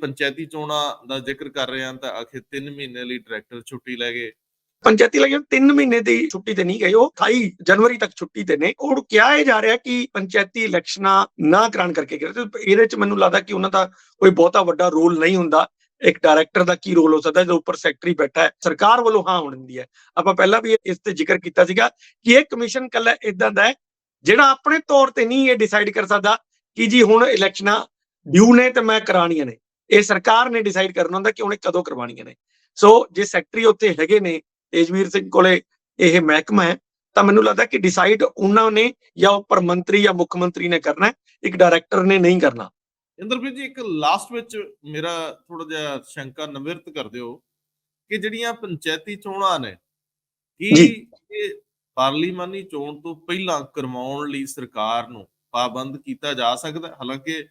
ਪੰਚਾਇਤੀ ਚੋਣਾਂ ਦਾ ਜ਼ਿਕਰ ਕਰ ਰਹੇ ਹਾਂ ਤਾਂ ਆਖਿਰ 3 ਮਹੀਨੇ ਲਈ ਡਾਇਰੈਕਟਰ ਛੁੱਟੀ ਲੈ ਗਏ। ਪੰਚਾਇਤੀ ਇਲੈਕਸ਼ਨ 3 ਮਹੀਨੇ ਦੀ ਛੁੱਟੀ ਤੇ ਨਹੀਂ ਗਏ, ਉਹ 28 ਜਨਵਰੀ ਤੱਕ ਛੁੱਟੀ ਤੇ ਨੇ। ਉਹ ਕਿਹਾ ਇਹ ਜਾ ਰਿਹਾ ਕਿ ਪੰਚਾਇਤੀ ਇਲੈਕਸ਼ਨਾਂ ਨਾ ਕਰਾਉਣ ਕਰਕੇ ਕਿਹਾ ਇਹਦੇ ਚ ਮੈਨੂੰ ਲੱਗਦਾ ਕਿ ਉਹਨਾਂ ਦਾ ਕੋਈ ਬਹੁਤਾ ਵੱਡਾ ਰੋਲ ਨਹੀਂ ਹੁੰਦਾ। ਇੱਕ ਡਾਇਰੈਕਟਰ ਦਾ ਕੀ ਰੋਲ ਹੋ ਸਕਦਾ ਜੋ ਉੱਪਰ ਸੈਕਟਰੀ ਬੈਠਾ ਹੈ? ਸਰਕਾਰ ਵੱਲੋਂ ਹਾਂ ਹੋਣ ਦਿੰਦੀ ਹੈ। ਆਪਾਂ ਪਹਿਲਾਂ ਵੀ ਇਸ ਤੇ ਜ਼ਿਕਰ ਕੀਤਾ ਸੀਗਾ ਕਿ ਇਹ ਕਮਿਸ਼ਨ ਕੱਲਾ ਇਦਾਂ ਦਾ ਹੈ, ਜਿਹੜਾ ਆਪਣੇ ਤੌਰ ਤੇ ਨਹੀਂ ਇਹ ਡਿਸਾਈਡ ਕਰ ਸਕਦਾ ਕਿ ਜੀ ਹੁਣ ਇਲੈਕਸ਼ਨਾਂ ਡਿਊ ਨੇ ਤੇ ਮੈਂ ਕਰਾਉਣੀਆਂ ਨੇ। ਇਹ ਸਰਕਾਰ ਨੇ ਡਿਸਾਈਡ ਕਰਨਾ ਹੁੰਦਾ ਕਿ ਉਹਨੇ ਕਦੋਂ ਕਰਵਾਉਣੀਆਂ ਨੇ ਸੋ ਜੇ ਸੈਕਟਰੀ ਉੱਥੇ ਹੈਗੇ ਨੇ ਤੇਜਵੀਰ ਸਿੰਘ ਕੋਲੇ ਇਹ ਮਹਿਕਮਾ ਹੈ ਤਾਂ ਮੈਨੂੰ ਲੱਗਦਾ ਕਿ ਡਿਸਾਈਡ ਉਹਨਾਂ ਨੇ ਜਾਂ ਉੱਪਰ ਮੰਤਰੀ ਜਾਂ ਮੁੱਖ ਮੰਤਰੀ ਨੇ ਕਰਨਾ ਇੱਕ ਡਾਇਰੈਕਟਰ ਨੇ ਨਹੀਂ ਕਰਨਾ ਇੰਦਰਪ੍ਰੀਤ ਜੀ ਇੱਕ ਲਾਸਟ ਵਿੱਚ ਮੇਰਾ ਥੋੜਾ ਜਿਹਾ ਸ਼ੰਕਾ ਨਿਵਰਤ ਕਰ ਦਿਓ ਕਿ ਜਿਹੜੀਆਂ ਪੰਚਾਇਤੀ ਚੋਣਾਂ ਨੇ ਕੀ। ਇਹ ਪਾਰਲੀਮਾਨੀ ਚੋਣ ਤੋਂ ਪਹਿਲਾਂ ਕਰਵਾਉਣ ਲਈ ਸਰਕਾਰ ਨੂੰ ਪਾਬੰਦ ਕੀਤਾ ਜਾ ਸਕਦਾ? ਹਾਲਾਂਕਿ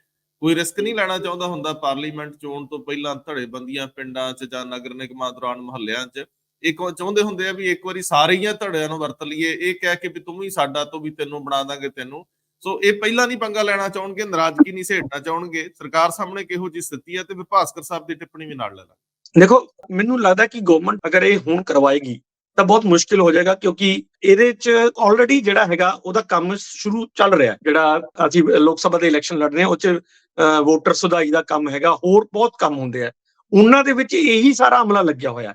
ਕੋਈ ਰਿਸਕ ਨਹੀਂ ਲੈਣਾ ਚਾਹੁੰਦਾ ਹੁੰਦਾ ਪਾਰਲੀਮੈਂਟ ਚੋਣ ਤੋਂ ਪਹਿਲਾਂ ਧੜੇਬੰਦੀਆਂ ਪਿੰਡਾਂ 'ਚ ਜਾਂ ਨਗਰ ਨਿਗਮਾਂ ਦੌਰਾਨ ਮੁਹੱਲਿਆਂ 'ਚ। ਇੱਕ ਚਾਹੁੰਦੇ ਹੁੰਦੇ ਆ ਵੀ ਇੱਕ ਵਾਰੀ ਸਾਰੇ ਧੜਿਆਂ ਨੂੰ ਵਰਤ ਲਈਏ। ਇਹ ਕਹਿ ਕੇ ਵੀ ਤੂੰ ਵੀ ਸਾਡਾ, ਤੋਂ ਵੀ ਤੈਨੂੰ ਬਣਾ ਦਾਂਗੇ ਤੈਨੂੰ। ਸੋ ਇਹ ਪਹਿਲਾਂ ਨਹੀਂ ਪੰਗਾ ਲੈਣਾ ਚਾਹਣਗੇ, ਨਾਰਾਜ਼ਗੀ ਨਹੀਂ ਸੇੜਨਾ ਚਾਹਣਗੇ। ਸਰਕਾਰ ਸਾਹਮਣੇ ਕਿਹੋ ਜੀ ਸਥਿਤੀ ਹੈ ਤੇ ਵਿਭਾਸਕਰ ਸਾਹਿਬ ਦੀ ਟਿੱਪਣੀ ਵੀ ਨਾਲ ਲੈ ਲਾ ਦੇਖੋ, ਮੈਨੂੰ ਲੱਗਦਾ ਕਿ ਗਵਰਨਮੈਂਟ ਅਗਰ ਇਹ ਹੁਣ ਕਰਵਾਏਗੀ ਤਾਂ ਬਹੁਤ ਮੁਸ਼ਕਿਲ ਹੋ ਜਾਏਗਾ ਕਿਉਂਕਿ ਇਹਦੇ ਚ ਆਲਰੇਡੀ ਜਿਹੜਾ ਹੈਗਾ ਉਹਦਾ ਕੰਮ ਸ਼ੁਰੂ ਚੱਲ ਰਿਹਾ। ਜਿਹੜਾ ਅਸੀਂ ਲੋਕ ਸਭਾ ਦੇ ਇਲੈਕਸ਼ਨ ਲੜ ਰਹੇ ਹਾਂ, ਉਹ ਚ ਵੋਟਰ ਸੁਧਾਈ ਦਾ ਕੰਮ ਹੈਗਾ ਹੋਰ ਬਹੁਤ ਕੰਮ ਹੁੰਦੇ ਆ। ਉਹਨਾਂ ਦੇ ਵਿੱਚ ਇਹੀ ਸਾਰਾ ਅਮਲਾ ਲੱਗਿਆ ਹੋਇਆ।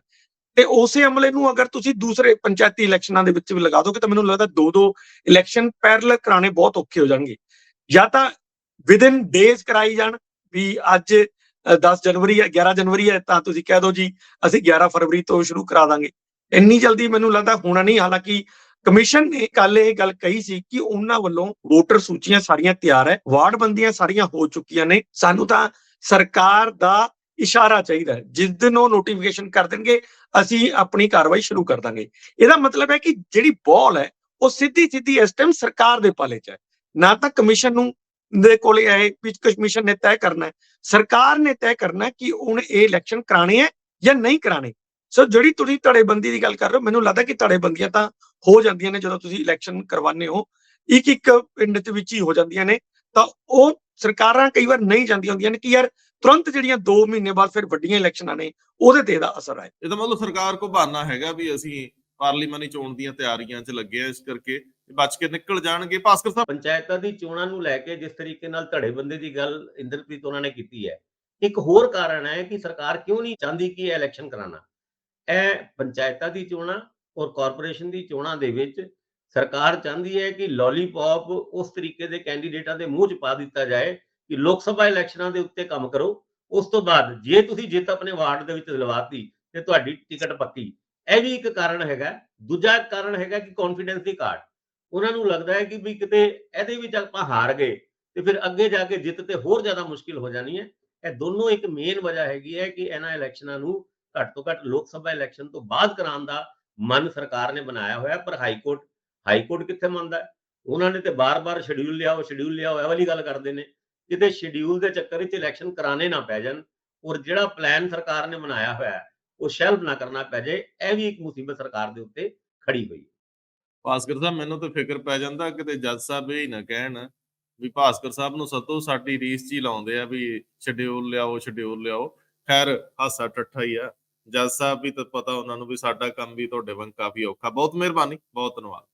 ਤੇ ਉਸੇ ਅਮਲੇ ਨੂੰ ਅਗਰ ਤੁਸੀਂ ਦੂਸਰੇ ਪੰਚਾਇਤੀ ਇਲੈਕਸ਼ਨਾਂ ਦੇ ਵਿੱਚ ਵੀ ਲਗਾ ਦੋਗੇ ਤਾਂ ਮੈਨੂੰ ਲੱਗਦਾ ਦੋ ਦੋ ਇਲੈਕਸ਼ਨ ਪੈਰਲਲ ਕਰਾਣੇ ਬਹੁਤ ਔਖੇ ਹੋ ਜਾਣਗੇ। ਜਾਂ ਤਾਂ ਵਿਦਿਨ ਡੇਜ਼ ਕਰਾਈ ਜਾਣ ਵੀ ਅੱਜ ਅ, 10 ਜਨਵਰੀ ਹੈ 11 ਜਨਵਰੀ ਹੈ ਤਾਂ ਤੁਸੀਂ ਕਹਿ ਦਿਓ ਜੀ ਅਸੀਂ 11 ਫਰਵਰੀ ਤੋਂ ਸ਼ੁਰੂ ਕਰਾ ਦਾਂਗੇ। ਇੰਨੀ ਜਲਦੀ ਮੈਨੂੰ ਲੱਗਦਾ ਹੋਣਾ ਨਹੀਂ ਹਾਲਾਂਕਿ ਕਮਿਸ਼ਨ ਨੇ ਕੱਲ ਇਹ ਗੱਲ ਕਹੀ ਸੀ ਕਿ ਉਹਨਾਂ ਵੱਲੋਂ ਵੋਟਰ ਸੂਚੀਆਂ ਸਾਰੀਆਂ ਤਿਆਰ ਹੈ ਵਾਰਡ ਬੰਦੀਆਂ ਸਾਰੀਆਂ ਹੋ ਚੁੱਕੀਆਂ ਨੇ, ਸਾਨੂੰ ਤਾਂ ਸਰਕਾਰ ਦਾ ਇਸ਼ਾਰਾ ਚਾਹੀਦਾ ਹੈ। ਜਿਸ ਦਿਨ ਉਹ ਨੋਟੀਫਿਕੇਸ਼ਨ ਕਰ ਦੇਣਗੇ, ਅਸੀਂ ਆਪਣੀ ਕਾਰਵਾਈ ਸ਼ੁਰੂ ਕਰ ਦਾਂਗੇ। ਇਹਦਾ ਮਤਲਬ ਹੈ ਕਿ ਜਿਹੜੀ ਬਾਲ ਹੈ, ਉਹ ਸਿੱਧੀ ਸਿੱਧੀ ਇਸ ਟਾਈਮ ਸਰਕਾਰ ਦੇ ਪਾਲੇ 'ਚ ਹੈ। ਨਾ ਤਾਂ ਕਮਿਸ਼ਨ ਨੂੰ ਦੇ ਕੋਲੇ ਆਏ ਵਿੱਚ ਕਮਿਸ਼ਨ ਨੇ ਤੈਅ ਕਰਨਾ ਹੈ। ਸਰਕਾਰ ਨੇ ਤੈਅ ਕਰਨਾ ਕਿ ਹੁਣ ਇਹ ਇਲੈਕਸ਼ਨ ਕਰਾਣੇ ਹੈ ਜਾਂ ਨਹੀਂ ਕਰਾਣੇ ਸੋ ਜਿਹੜੀ ਤੁਸੀਂ ਧੜੇਬੰਦੀ ਦੀ ਗੱਲ ਕਰ ਰਹੇ ਹੋ ਮੈਨੂੰ ਲੱਗਦਾ ਕਿ ਧੜੇਬੰਦੀਆਂ ਤਾਂ ਹੋ ਜਾਂਦੀਆਂ ਨੇ ਜਦੋਂ ਤੁਸੀਂ ਇਲੈਕਸ਼ਨ ਕਰਵਾਉਂਦੇ ਹੋ। ਇੱਕ ਇੱਕ ਪਿੰਡ ਦੇ ਵਿੱਚ ਹੀ ਹੋ ਜਾਂਦੀਆਂ ਨੇ। ਤਾਂ ਉਹ ਸਰਕਾਰਾਂ ਕਈ ਵਾਰ ਨਹੀਂ ਜਾਂਦੀਆਂ ਹੁੰਦੀਆਂ ਨੇ ਕਿ ਯਾਰ ਤੁਰੰਤ ਜਿਹੜੀਆਂ 2 ਮਹੀਨੇ ਬਾਅਦ ਫਿਰ ਵੱਡੀਆਂ ਇਲੈਕਸ਼ਨਾਂ ਨੇ ਉਹਦੇ ਤੇ ਇਹਦਾ ਅਸਰ ਆਏ। ਇਹਦਾ ਮਤਲਬ ਸਰਕਾਰ ਕੋ ਬਹਾਨਾ ਹੈਗਾ ਵੀ ਅਸੀਂ ਪਾਰਲੀਮਾਨੀ ਚੋਣ ਦੀਆਂ ਤਿਆਰੀਆਂ 'ਚ ਲੱਗੇ ਆ ਇਸ ਕਰਕੇ। ਇਹ ਬਚ ਕੇ ਨਿਕਲ ਜਾਣਗੇ। ਭਾਸਕਰ ਸਾਹਿਬ ਪੰਚਾਇਤਾਂ ਦੀ ਚੋਣਾਂ ਨੂੰ ਲੈ ਕੇ ਜਿਸ ਤਰੀਕੇ ਨਾਲ ਧੜੇਬੰਦੀ ਦੀ ਗੱਲ ਇੰਦਰਪ੍ਰੀਤ ਉਹਨਾਂ ਨੇ ਕੀਤੀ ਹੈ ਇੱਕ ਹੋਰ ਕਾਰਨ ਹੈ ਕਿ ਸਰਕਾਰ ਕਿਉਂ ਨਹੀਂ ਚਾਹੁੰਦੀ ਕਿ ਇਹ ਇਲੈਕਸ਼ਨ ਕਰਾਣਾ ਇਹ ਪੰਚਾਇਤਾਂ ਦੀ ਚੋਣਾਂ ਔਰ ਕਾਰਪੋਰੇਸ਼ਨ ਦੀ ਚੋਣਾਂ ਦੇ ਵਿੱਚ ਸਰਕਾਰ ਚਾਹੁੰਦੀ ਹੈ ਕਿ ਲੋਲੀਪੌਪ ਉਸ ਤਰੀਕੇ ਦੇ ਕੈਂਡੀਡੇਟਾਂ ਦੇ ਮੂੰਹ 'ਚ ਪਾ ਦਿੱਤਾ ਜਾਏ ਕਿ ਲੋਕ ਸਭਾ ਇਲੈਕਸ਼ਨਾਂ ਦੇ ਉੱਤੇ ਕੰਮ ਕਰੋ। ਉਸ ਤੋਂ ਬਾਅਦ ਜੇ ਤੁਸੀਂ ਜਿੱਤ ਆਪਣੇ ਵਾਰਡ ਦੇ ਵਿੱਚ ਦਿਲਵਾਤੀ, ਤੇ ਤੁਹਾਡੀ ਟਿਕਟ ਪੱਕੀ। ਇਹ ਵੀ ਇੱਕ ਕਾਰਨ ਹੈਗਾ। ਦੂਜਾ ਕਾਰਨ ਹੈਗਾ ਕਿ ਕੌਨਫੀਡੈਂਸ ਦੀ ਘਾਟ। ਉਹਨਾਂ ਨੂੰ ਲੱਗਦਾ ਹੈ ਕਿ ਵੀ ਕਿਤੇ ਇਹਦੇ ਵਿੱਚ ਆਪਾਂ ਹਾਰ ਗਏ ਤੇ ਫਿਰ ਅੱਗੇ ਜਾ ਕੇ ਜਿੱਤ ਤੇ ਹੋਰ ਜ਼ਿਆਦਾ ਮੁਸ਼ਕਿਲ ਹੋ ਜਾਣੀ ਹੈ। ਇਹ ਦੋਨੋਂ ਇੱਕ ਮੇਨ ਵਜ੍ਹਾ ਹੈਗੀ ਹੈ ਕਿ ਇਹਨਾਂ ਇਲੈਕਸ਼ਨਾਂ ਨੂੰ ਘੱਟ ਤੋਂ ਘੱਟ ਲੋਕ ਸਭਾ ਇਲੈਕਸ਼ਨ ਤੋਂ ਬਾਅਦ ਕਰਾਉਣ ਦਾ ਮਨ ਸਰਕਾਰ ਨੇ ਬਣਾਇਆ ਹੋਇਆ, ਪਰ ਹਾਈ ਕੋਰਟ ਹਾਈ ਕੋਰਟ ਕਿੱਥੇ ਮੰਨਦਾ ਉਹਨਾਂ ਨੇ ਤੇ ਬਾਰ-ਬਾਰ ਸ਼ਡਿਊਲ ਲਿਆਓ ਸ਼ਡਿਊਲ ਲਿਆਓ ਇਹ ਵਾਲੀ ਗੱਲ ਕਰਦੇ ਨੇ ਕਿਤੇ ਸ਼ਡਿਊਲ ਦੇ ਚੱਕਰ ਵਿੱਚ ਇਲੈਕਸ਼ਨ ਕਰਾਣੇ ਨਾ ਪੈ ਜਾਣ ਔਰ ਜਿਹੜਾ ਪਲਾਨ ਸਰਕਾਰ ਨੇ ਬਣਾਇਆ ਹੋਇਆ ਉਹ ਸ਼ੈਲਫ ਨਾ ਕਰਨਾ ਪੈ ਜਾਏ, ਇਹ ਵੀ ਇੱਕ ਮੁਸੀਬਤ ਸਰਕਾਰ ਦੇ ਉੱਤੇ ਖੜੀ ਹੋਈ ਹੈ। ਭਾਸਕਰ ਸਾਹਿਬ, ਮੈਨੂੰ ਤਾਂ ਫਿਕਰ ਪੈ ਜਾਂਦਾ ਕਿਤੇ ਜੱਜ ਸਾਹਿਬ ਇਹ ਹੀ ਨਾ ਕਹਿਣ ਵੀ ਭਾਸਕਰ ਸਾਹਿਬ ਨੂੰ ਸਤੋ ਸਾਡੀ ਰੀਸ 'ਚ ਲਾਉਂਦੇ ਆ ਵੀ ਸ਼ਡਿਊਲ ਲਿਆਓ ਸ਼ਡਿਊਲ ਲਿਆਓ। ਖੈਰ ਹਾਸਾ ਟੱਠਾ ਹੀ ਆ। ਜੱਜ ਸਾਹਿਬ ਵੀ ਤਾਂ ਪਤਾ ਉਹਨਾਂ ਨੂੰ ਵੀ ਸਾਡਾ ਕੰਮ ਵੀ ਤੁਹਾਡੇ ਵਾਂਗ ਕਾਫੀ ਔਖਾ। ਬਹੁਤ ਮਿਹਰਬਾਨੀ, ਬਹੁਤ ਧੰਨਵਾਦ।